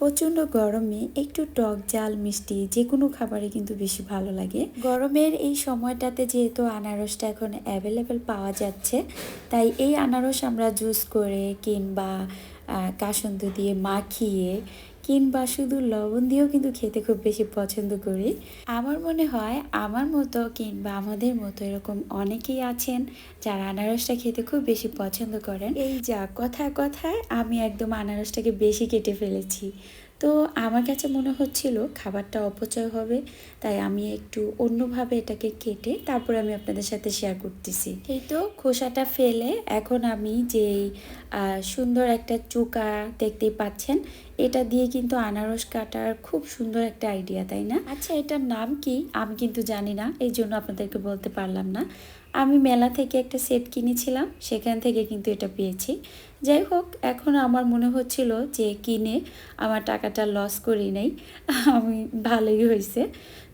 প্রচণ্ড গরমে একটু টক জাল, মিষ্টি যে কোনো খাবারে কিন্তু বেশি ভালো লাগে। গরমের এই সময়টাতে যেহেতু আনারসটা এখন অ্যাভেলেবেল পাওয়া যাচ্ছে, তাই এই আনারস আমরা জুস করে কিংবা কাসন্দ দিয়ে মাখিয়ে কিংবা শুধু লবণ দিয়েও কিন্তু খেতে খুব বেশি পছন্দ করি। আমার মনে হয় আমার মতো কিংবা আমাদের মতো এরকম অনেকেই আছেন যারা আনারসটা খেতে খুব বেশি পছন্দ করেন। এই যা কথায় কথায় আমি একদম আনারসটাকে বেশি কেটে ফেলেছি। তো আমার কাছে মনে হচ্ছিল খাবারটা অপচয় হবে, তাই আমি একটু অন্যভাবে এটাকে কেটে তারপর আমি আপনাদের সাথে শেয়ার করতেছি। এই তো খোসাটা ফেলে এখন আমি যেই সুন্দর একটা চুকা দেখতেই পাচ্ছেন এটা দিয়ে কিন্তু আনারস কাটার খুব সুন্দর একটা আইডিয়া তাই না? আচ্ছা এটার নাম কি? আমি কিন্তু জানি না এই জন্য আপনাদেরকে বলতে পারলাম না। আমি মেলা থেকে একটা সেট কিনেছিলাম সেখান থেকে কিন্তু এটা পেয়েছি। যাই হোক এখন আমার মনে হচ্ছিল যে কিনে আমার টাকাটা লস করি নাই। আমি ভালোই হয়েছে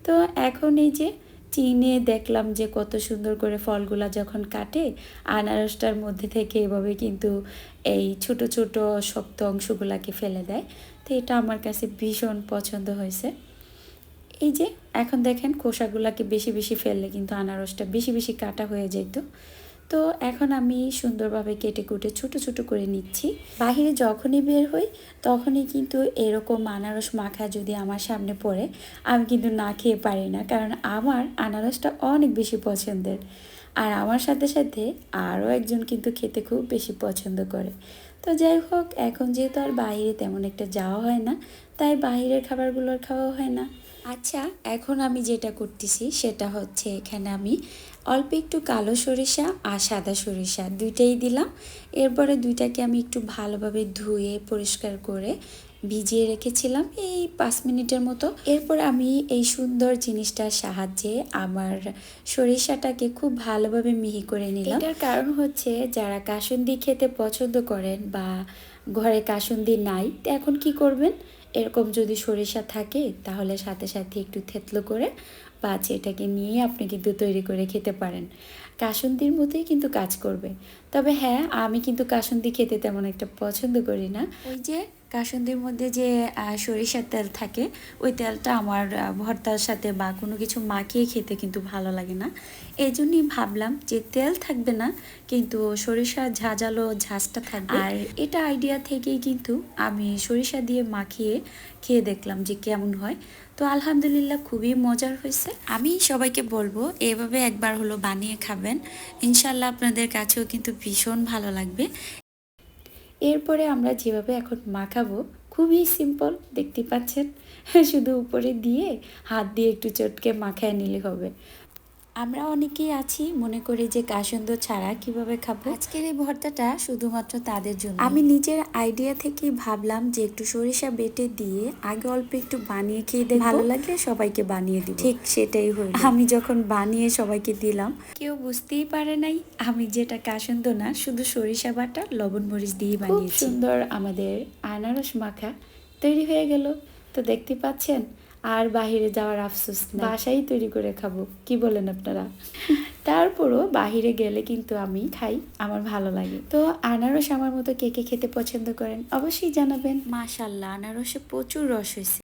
তো এখন এই যে চিনে দেখলাম যে কত সুন্দর করে ফলগুলা যখন কাটে, আনারসটার মধ্যে থেকে এভাবে কিন্তু এই ছোট ছোট শক্ত অংশগুলাকে ফেলে দেয়। তো এটা আমার কাছে ভীষণ পছন্দ হয়েছে। এই যে এখন দেখেন খোসাগুলাকে বেশি বেশি ফেললে কিন্তু আনারসটা বেশি বেশি কাটা হয়ে যেত। তো এখন আমি সুন্দরভাবে কেটে কুটে ছোটো ছোটো করে নিচ্ছি। বাহিরে যখনই বের হই, তখনই কিন্তু এরকম আনারস মাখা যদি আমার সামনে পড়ে, আমি কিন্তু না খেয়ে পারি না। কারণ আমার আনারসটা অনেক বেশি পছন্দের। আর আমার সাথে সাথে আরও একজন কিন্তু খেতে খুব বেশি পছন্দ করে। তো যাই হোক, এখন যেহেতু আর বাইরে তেমন একটা যাওয়া হয় না, তাই বাইরের খাবারগুলোর খাওয়া হয় না। আচ্ছা এখন আমি যেটা করতেছি সেটা হচ্ছে এখানে আমি অল্প একটু কালো সরিষা আর সাদা সরিষা দুইটাই দিলাম। এরপরে দুইটাকে আমি একটু ভালোভাবে ধুয়ে পরিষ্কার করে ভিজিয়ে রেখেছিলাম এই পাঁচ মিনিটের মতো। এরপর আমি এই সুন্দর জিনিসটার সাহায্যে আমার সরিষাটাকে খুব ভালোভাবে মিহি করে নিলাম। এটার কারণ হচ্ছে যারা কাসুন্দি খেতে পছন্দ করেন বা ঘরে কাসুন্দি নাই এখন কি করবেন? এরকম যদি সরিষা থাকে তাহলে সাথে সাথে একটু থেতলো করে বা এটাকে নিয়ে আপনি কিন্তু তৈরি করে খেতে পারেন। কাসুন্দির মতোই কিন্তু কাজ করবে। তবে হ্যাঁ আমি কিন্তু কাসুন্দি খেতে তেমন একটা পছন্দ করি না। ওই যে কাসুন্দির মধ্যে যে সরিষার তেল থাকে ওই তেলটা আমার ভর্তার সাথে বা কোনো কিছু মাখিয়ে খেতে কিন্তু ভালো লাগে না। এই জন্যই ভাবলাম যে তেল থাকবে না কিন্তু সরিষার ঝাঁঝালো ঝাঁজটা থাকবে। আর এটা আইডিয়া থেকেই কিন্তু আমি সরিষা দিয়ে মাখিয়ে খেয়ে দেখলাম যে কেমন হয়। তো আলহামদুলিল্লাহ খুবই মজার হয়েছে। আমি সবাইকে বলব এভাবে একবার হলো বানিয়ে খাবেন। ইনশাল্লাহ আপনাদের কাছেও কিন্তু ভীষণ ভালো লাগবে। এরপরে আমরা যেভাবে এখন মাখাবো, খুবই সিম্পল দেখতে পাচ্ছেন? শুধু উপরে দিয়ে হাত দিয়ে একটু চটকে মাখায় নিলে হবে। আমরা অনেকেই আছি মনে করি যে কাসন্দ ছাড়া কীভাবে খাব? আজকের এই ভর্তাটা শুধুমাত্র তাদের জন্য আমি নিজের আইডিয়া থেকে ভাবলাম যে একটু সরিষা বেটে দিয়ে আগে অল্প একটু বানিয়ে খেয়ে দেখব। ভালো লাগলে সবাইকে বানিয়ে দিব। ঠিক সেটাই হলো। আমি যখন বানিয়ে সবাইকে দিলাম কেউ বুঝতেই পারে নাই আমি যেটা কাসন্দ না শুধু সরিষা বাটা লবণ মরিচ দিয়ে বানিয়েছি। সুন্দর আমাদের আনারস মাখা তৈরি হয়ে গেল। তো দেখতে পাচ্ছেন আর বাহিরে যাওয়ার আফসোস বাসাই তৈরি করে খাব কি বলেন আপনারা? তারপরও বাহিরে গেলে কিন্তু আমি খাই আমার ভালো লাগে। তো আনারস আমার মতো কে কে খেতে পছন্দ করেন? অবশ্যই জানাবেন। মাশাল্লাহ আনারসে প্রচুর রস হয়েছে।